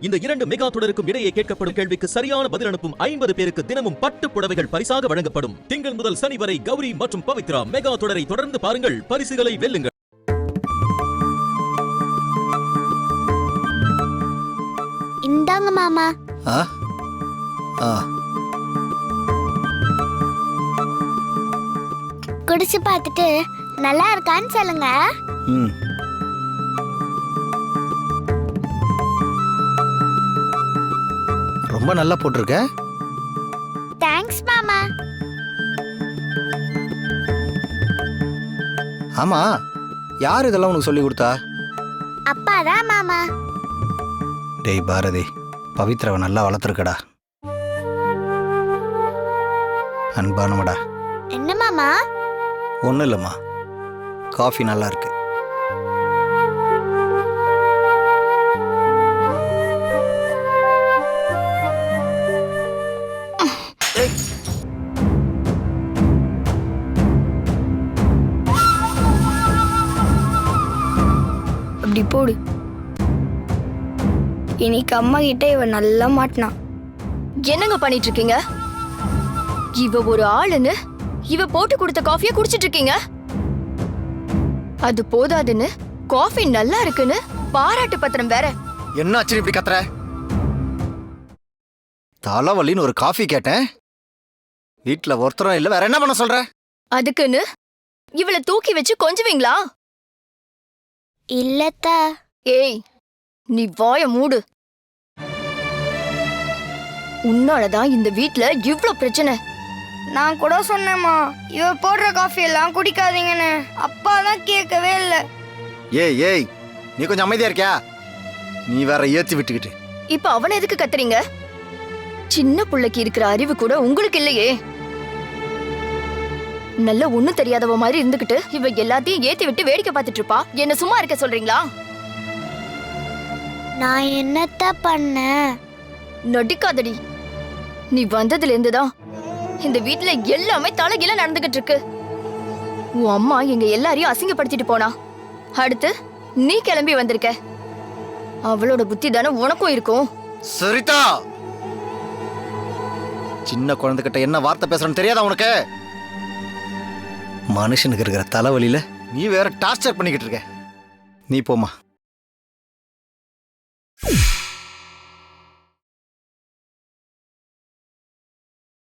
இந்த இரண்டு மெகா தொடருக்கும் இடையே கேட்கப்படும் கேள்விக்கு சரியான பதில் அனுப்பும் ஐம்பது பேருக்கு தினமும் பட்டு புடவைகள் பரிசாக வழங்கப்படும். திங்கள் முதல் சனி வரை கௌரி மற்றும் பவித்ரா மெகா தொடரை தொடர்ந்து பாருங்கள். பரிசுகளை வெல்லுங்கள். இந்தாங்க மாமா. ஆ? ஆ. குடிச்சு பார்த்துட்டு நல்லா இருக்கான்னு சொல்லுங்க. ரொம்ப நல்லா போட்டிருக்க. தேங்க்ஸ் மாமா. ஆமா யார் இதெல்லாம் உனக்கு சொல்லி கொடுத்தா? அப்பா தான் மாமா. டேய் பாரதி பவித்ராவை நல்லா வளர்த்துருக்கடா. அன்பானவடா. என்ன மாமா? ஒன்றும் இல்லைம்மா. காஃபி நல்லா இருக்கு. அப்படி போடு. இன்னைக்கு அம்மா கிட்ட இவன் நல்லா மாட்டினான் என்னங்க பண்ணிட்டு இருக்கீங்க இவ ஒரு ஆளுன்னு? இவ போட்டு கொடுத்த காஃபிய குடிச்சிட்டு இருக்கீங்க அது போதாதுன்னு? காஃபி நல்லா இருக்குன்னு? பாராட்டு பத்திரம் வேற. என்ன ஆச்சு இப்படி கத்துற? தலைவலின்னு ஒரு காஃபி கேட்டேன். வீட்டில் ஒருத்தரும் இல்லை வேற என்ன பண்ண சொல்ற? அதுக்குன்னு? இவளை தூக்கி வச்சு கொஞ்சுவீங்களா? இல்லத்தா. ஏய் நீ வாய மூடு. உன்னாலதான் இந்த வீட்ல இவ்ளோ பிரச்சனை. நான் கூட சொன்னேம்மா இவ போடுற காஃபி எல்லாம் குடிக்காதீங்கன்னு. அப்பா தான் கேட்கவே இல்லை. ஏய் ஏய் நீ கொஞ்சம் அமைதியா இருக்கியா? நீ வேற ஏத்தி விட்டுக்கிட்டு. இப்ப அவனை எதுக்கு கத்துறீங்க? சின்ன புள்ளைக்கு இருக்கிற அறிவு கூட உங்களுக்கு இல்லையே. நல்ல ஒண்ணும் தெரியாதவ மாதிரி இருந்துகிட்டு இவ எல்லாத்தையும் ஏத்தி விட்டு வேடிக்கை பார்த்துட்டு இருப்பா. என்ன சும்மா இருக்க சொல்றீங்களா? நான் என்னத்தா பண்ணேன் நடிக்காதடி. நீ வந்ததுல இருந்துதான் இந்த வீட்ல எல்லாமே தலைகீழ நடந்துகிட்டு இருக்கு உன் அம்மா எங்க எல்லாரையும் அசிங்கப்படுத்திட்டு போனா. அடுத்து நீ கிளம்பி வந்திருக்க. அவளோட புத்தி தானே உனக்கும் இருக்கும். சரிதா. சின்ன குழந்தைகிட்ட என்ன வார்த்தை பேசுறேன்னு தெரியாதா உனக்கு? மனுஷனுக்கு இருக்கிற தலைவலியில நீ வேற டார்ச்சர் பண்ணிக்கிட்டு இருக்க. நீ போமா